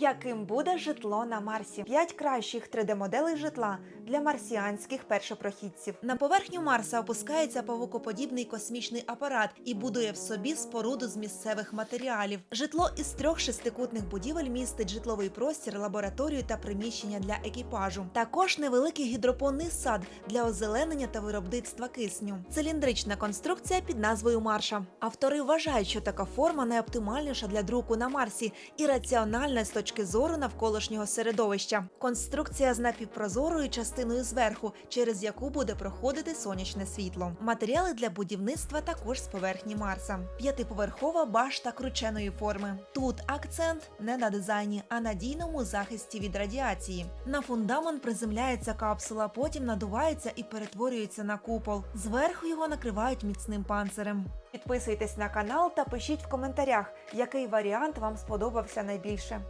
Яким буде житло на Марсі? П'ять кращих 3D-моделей житла для марсіанських першопрохідців. На поверхню Марса опускається павукоподібний космічний апарат і будує в собі споруду з місцевих матеріалів. Житло із трьох шестикутних будівель містить житловий простір, лабораторію та приміщення для екіпажу. Також невеликий гідропонний сад для озеленення та виробництва кисню. Циліндрична конструкція під назвою Марша. Автори вважають, що така форма найоптимальніша для друку на Марсі і раціональна з точки зору навколишнього середовища. Конструкція з напівпрозорою частиною зверху, через яку буде проходити сонячне світло. Матеріали для будівництва також з поверхні Марса. П'ятиповерхова башта крученої форми. Тут акцент не на дизайні, а на дійному захисті від радіації. На фундамент приземляється капсула, потім надувається і перетворюється на купол. Зверху його накривають міцним панцирем. Підписуйтесь на канал та пишіть в коментарях, який варіант вам сподобався найбільше.